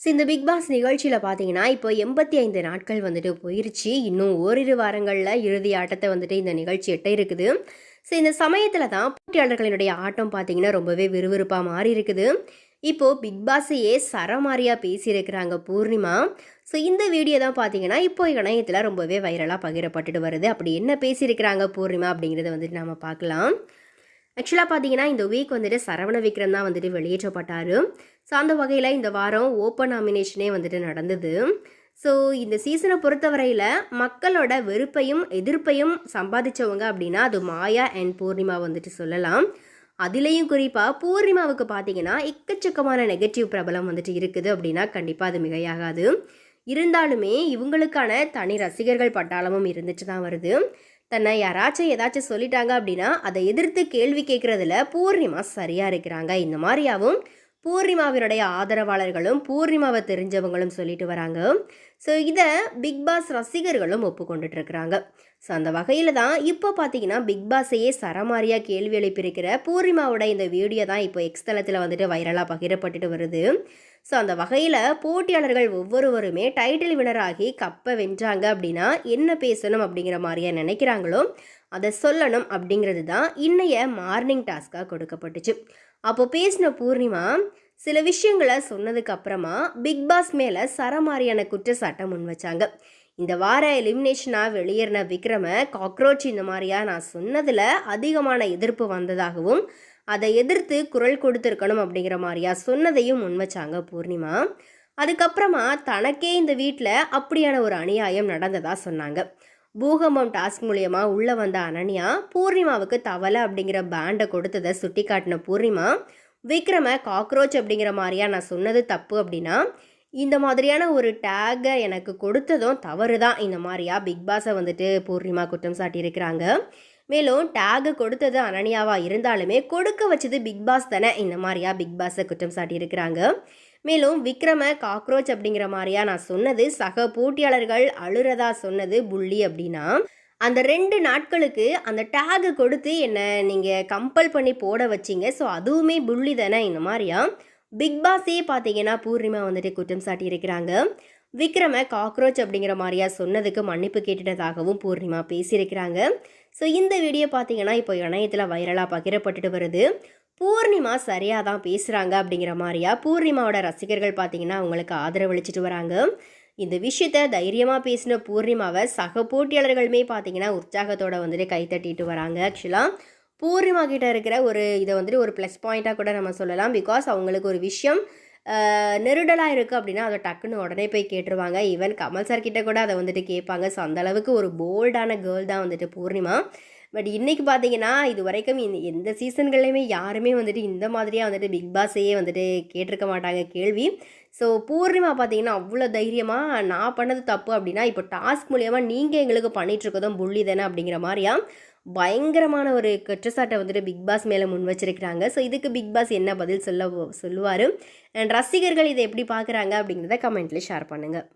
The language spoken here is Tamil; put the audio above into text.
ஸோ இந்த பிக் பாஸ் நிகழ்ச்சியில் பார்த்தீங்கன்னா இப்போ எண்பத்தி ஐந்து நாட்கள் வந்துட்டு போயிருச்சு. இன்னும் ஓரிரு வாரங்களில் இறுதி ஆட்டத்தை வந்துட்டு இந்த நிகழ்ச்சி எட்ட இருக்குது. ஸோ இந்த சமயத்தில் தான் போட்டியாளர்களினுடைய ஆட்டம் பார்த்தீங்கன்னா ரொம்பவே விறுவிறுப்பாக மாறி இருக்குது இப்போது பிக் பாஸையே சரமாரியாக பேசியிருக்கிறாங்க பூர்ணிமா. ஸோ இந்த வீடியோ தான் பார்த்தீங்கன்னா இப்போ இணையத்தில் ரொம்பவே வைரலாக பகிரப்பட்டுட்டு வருது. அப்படி என்ன பேசியிருக்கிறாங்க பூர்ணிமா அப்படிங்கிறத வந்துட்டு நம்ம பார்க்கலாம் ஆக்சுவலாக பார்த்தீங்கன்னா இந்த வீக் வந்துட்டு சரவண விக்ரம் தான் வந்துட்டு வெளியேற்றப்பட்டார். ஸோ அந்த வகையில் இந்த வாரம் ஓப்பன் நாமினேஷனே வந்துட்டு நடந்தது. ஸோ இந்த சீசனை பொறுத்தவரையில் மக்களோட வெறுப்பையும் எதிர்ப்பையும் சம்பாதிச்சவங்க அப்படின்னா அது மாயா அண்ட் பூர்ணிமா வந்துட்டு சொல்லலாம். அதுலேயும் குறிப்பாக பூர்ணிமாவுக்கு பார்த்தீங்கன்னா எக்கச்சக்கமான நெகட்டிவ் பிரபலம் வந்துட்டு இருக்குது அப்படின்னா கண்டிப்பாக அது மிகையாகாது. இருந்தாலுமே இவங்களுக்கான தனி ரசிகர்கள் பட்டாளமும் இருந்துட்டு தான் வருது. தன்னை யாராச்சும் ஏதாச்சும் சொல்லிட்டாங்க அப்படின்னா அதை எதிர்த்து கேள்வி கேட்குறதுல பூர்ணிமா சரியாக இருக்கிறாங்க. இந்த மாதிரியாகவும் பூர்ணிமாவினுடைய ஆதரவாளர்களும் பூர்ணிமாவை தெரிஞ்சவங்களும் சொல்லிட்டு வராங்க. ஸோ இதை பிக் பாஸ் ரசிகர்களும் ஒப்புக்கொண்டுட்டு இருக்கிறாங்க ஸோ அந்த வகையில் தான் இப்போ பார்த்தீங்கன்னா பிக் பாஸையே சரமாரியாக கேள்வி எழுப்பியிருக்கிற பூர்ணிமாவோட இந்த வீடியோ தான் இப்போ எக்ஸ்தலத்தில் வந்துட்டு வைரலாக பகிரப்பட்டுட்டு வருது. ஸோ அந்த வகையில் போட்டியாளர்கள் ஒவ்வொருவருமே டைட்டில் வினராகி கப்பை வென்றாங்க அப்படின்னா என்ன பேசணும் அப்படிங்கிற மாதிரியா நினைக்கிறாங்களோ அதை சொல்லணும் அப்படிங்கிறது தான் இன்னைய மார்னிங் டாஸ்க்காக கொடுக்கப்பட்டுச்சு. அப்போ பேசின பூர்ணிமா சில விஷயங்களை சொன்னதுக்கு அப்புறமா பிக் பாஸ் மேலே சரமாரியான குற்றச்சாட்டை முன் வச்சாங்க. இந்த வார எலிமினேஷனாக வெளியேறின விக்ரம காக்ரோச் இந்த மாதிரியா நான் சொன்னதில் அதிகமான எதிர்ப்பு வந்ததாகவும் அதை எதிர்த்து குரல் கொடுத்துருக்கணும் அப்படிங்கிற மாதிரியா சொன்னதையும் முன் வச்சாங்க பூர்ணிமா. அதுக்கப்புறமா தனக்கே இந்த வீட்டில் அப்படியான ஒரு அநியாயம் நடந்ததாக சொன்னாங்க. பூகம்பம் டாஸ்க் மூலயமா உள்ளே வந்த அனன்யா பூர்ணிமாவுக்கு தவளை அப்படிங்கிற பேண்டை கொடுத்ததை சுட்டி காட்டின பூர்ணிமா விக்ரம காக்ரோச் அப்படிங்கிற மாதிரியா நான் சொன்னது தப்பு அப்படின்னா இந்த மாதிரியான ஒரு டேகை எனக்கு கொடுத்ததும் தவறு தான் இந்த மாதிரியா பிக் பாஸை வந்துட்டு பூர்ணிமா குற்றம் சாட்டியிருக்கிறாங்க. மேலும் டேகு கொடுத்தது அனன்யாவாக இருந்தாலுமே கொடுக்க வச்சது பிக் பாஸ் தானே. இந்த மாதிரியா பிக் பாஸை குற்றம் சாட்டியிருக்கிறாங்க. மேலும் விக்ரம காக்ரோச் அப்படிங்கிற மாதிரியா? நான் சொன்னது சக போட்டியாளர்கள் அழுறதா சொன்னது புள்ளி அப்படின்னா அந்த ரெண்டு நாட்களுக்கு அந்த டேகு கொடுத்து என்னை நீங்கள் கம்பல் பண்ணி போட வச்சிங்க. ஸோ அதுவுமே புள்ளி தானே இந்த மாதிரியா? பிக் பாஸே பார்த்தீங்கன்னா பூர்ணிமா வந்துட்டு குற்றம் சாட்டியிருக்கிறாங்க விக்ரம காக்ரோச் அப்படிங்கிற மாதிரியா சொன்னதுக்கு மன்னிப்பு கேட்டுட்டதாகவும் பூர்ணிமா பேசியிருக்கிறாங்க. ஸோ இந்த வீடியோ பார்த்தீங்கன்னா இப்போ இணையத்தில் வைரலாக பகிரப்பட்டுட்டு வருது. பூர்ணிமா சரியாக தான் பேசுகிறாங்க அப்படிங்கிற மாதிரியா? பூர்ணிமாவோட ரசிகர்கள் பார்த்தீங்கன்னா அவங்களுக்கு ஆதரவளிச்சிட்டு வராங்க. இந்த விஷயத்த தைரியமாக பேசின பூர்ணிமாவை சக போட்டியாளர்களுமே பார்த்தீங்கன்னா உற்சாகத்தோடு வந்துட்டு கைத்தட்டிட்டு வராங்க. ஆக்சுவலாக பூர்ணிமா கிட்ட இருக்கிற ஒரு இதை வந்துட்டு ஒரு ப்ளஸ் பாயிண்ட்டாக கூட நம்ம சொல்லலாம். பிகாஸ் அவங்களுக்கு ஒரு விஷயம் நெருடலாக இருக்குது அப்படின்னா அதை டக்குன்னு உடனே போய் கேட்டுருவாங்க. ஈவன் கமல் சார் கிட்ட கூட அதை வந்துட்டு கேட்பாங்க. ஸோ அந்தளவுக்கு ஒரு போல்டான கேர்ள் தான் வந்துட்டு பூர்ணிமா. பட் இன்றைக்கி பார்த்தீங்கன்னா இது வரைக்கும் இந்த எந்த சீசன்கள்லையுமே யாருமே வந்துட்டு இந்த மாதிரியாக வந்துட்டு பிக் பாஸையே வந்துட்டு கேட்டிருக்க மாட்டாங்க கேள்வி. ஸோ பூர்ணிமா பார்த்தீங்கன்னா அவ்வளோ தைரியமாக நான் பண்ணது தப்பு அப்படின்னா இப்போ டாஸ்க் மூலியமாக நீங்கள் எங்களுக்கு பண்ணிகிட்ருக்கதும் புள்ளி தானே அப்படிங்கிற மாதிரியா பயங்கரமான ஒரு குற்றச்சாட்டை வந்துட்டு பிக் பாஸ் மேலே முன் வச்சிருக்கிறாங்க. ஸோ இதுக்கு பிக் பாஸ் என்ன பதில் சொல்ல சொல்லுவார்? அண்ட் ரசிகர்கள் இதை எப்படி பார்க்குறாங்க அப்படிங்கிறத கமெண்ட்டில் ஷேர் பண்ணுங்கள்